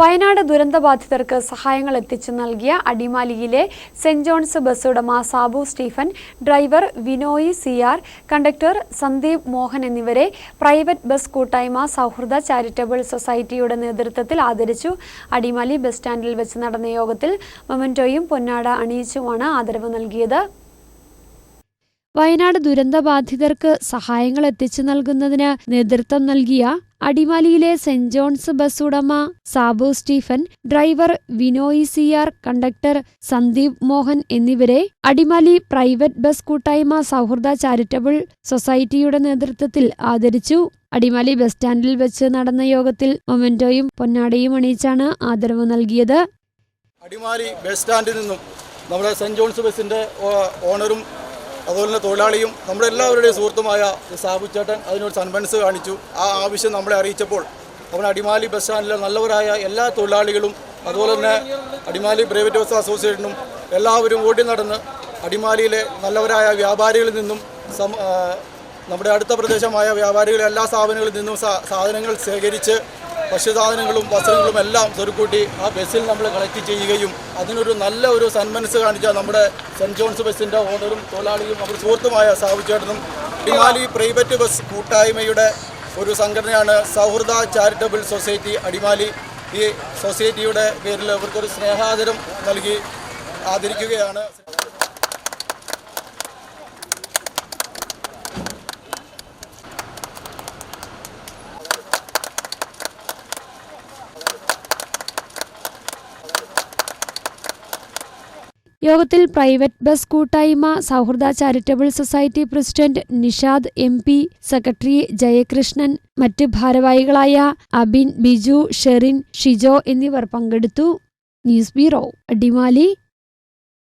വയനാട് ദുരന്തബാധിതർക്ക് സഹായങ്ങൾ എത്തിച്ചു നൽകിയ അടിമാലിയിലെ സെന്റ് ജോൺസ് ബസ് ഉടമ Sabu Stephen driver Vinoy C R conductor Sandeep Mohan എന്നിവരെ പ്രൈവറ്റ് ബസ് കൂട്ടായ്മ സൗഹൃദ ചാരിറ്റബിൾ സൊസൈറ്റിയുടെ നേതൃത്വത്തിൽ ആദരിച്ചു. അടിമാലി ബസ് സ്റ്റാൻഡിൽ വെച്ച് നടന്ന യോഗത്തിൽ മൊമന്റോയും പൊന്നാട അണിയിച്ചുമാണ് ആദരവ് നൽകിയത്. വയനാട് ദുരന്തബാധിതർക്ക് സഹായങ്ങൾ എത്തിച്ചു നൽകുന്നതിന് നേതൃത്വം നൽകിയ അടിമാലിയിലെ സെന്റ് ജോൺസ് ബസ് ഉടമ Sabu Stephen driver Vinoy C R conductor Sandeep Mohan എന്നിവരെ അടിമാലി പ്രൈവറ്റ് ബസ് കൂട്ടായ്മ സൗഹൃദ ചാരിറ്റബിൾ സൊസൈറ്റിയുടെ നേതൃത്വത്തിൽ ആദരിച്ചു. അടിമാലി ബസ് സ്റ്റാൻഡിൽ വെച്ച് നടന്ന യോഗത്തിൽ മൊമെന്റോയും പൊന്നാടയും അണിയിച്ചാണ് ആദരവ് നൽകിയത്. അടിമാലി ബസ് സ്റ്റാൻഡിൽ നിന്നും നമ്മുടെ സെന്റ് ജോൺസ് ബസിന്റെ ഓണറും അതുപോലെ തന്നെ തൊഴിലാളിയും നമ്മുടെ എല്ലാവരുടെയും സുഹൃത്തുമായ സാബു ചേട്ടൻ അതിനൊരു സൺബൻസ് കാണിച്ചു. ആ ആവശ്യം നമ്മളെ അറിയിച്ചപ്പോൾ നമ്മുടെ അടിമാലി ബസ് സ്റ്റാൻഡിലെ നല്ലവരായ എല്ലാ തൊഴിലാളികളും അതുപോലെ തന്നെ അടിമാലി പ്രൈവറ്റ് ബസ് അസോസിയേഷനും എല്ലാവരും ഓടി നടന്ന് അടിമാലിയിലെ നല്ലവരായ വ്യാപാരികളിൽ നിന്നും നമ്മുടെ അടുത്ത പ്രദേശമായ വ്യാപാരികളെ എല്ലാ സ്ഥാപനങ്ങളിൽ നിന്നും സാധനങ്ങൾ ശേഖരിച്ച് ഭക്ഷ്യസാധനങ്ങളും വസ്ത്രങ്ങളും എല്ലാം സ്വരുക്കൂട്ടി ആ ബസ്സിൽ നമ്മൾ കളക്ട് ചെയ്യുകയും അതിനൊരു നല്ല ഒരു സന്മനസ് കാണിച്ച നമ്മുടെ സെന്റ് ജോൺസ് ബസ്സിന്റെ ഓണറും തൊഴിലാളിയും നമ്മുടെ സുഹൃത്തുമായ സാവുചേട്ടനും അടിമാലി പ്രൈവറ്റ് ബസ് കൂട്ടായ്മയുടെ ഒരു സംഘടനയാണ് സൗഹൃദ ചാരിറ്റബിൾ സൊസൈറ്റി അടിമാലി. ഈ സൊസൈറ്റിയുടെ പേരിൽ അവർക്കൊരു സ്നേഹാദരം നൽകി ആദരിക്കുകയാണ്. യോഗത്തിൽ പ്രൈവറ്റ് ബസ് കൂട്ടായ്മ സൗഹൃദ charitable society president Nishad M P secretary Jayakrishnan മറ്റ് ഭാരവാഹികളായ അബിൻ ബിജു ഷെറിൻ ഷിജോ എന്നിവർ പങ്കെടുത്തു. News bureau Adimali.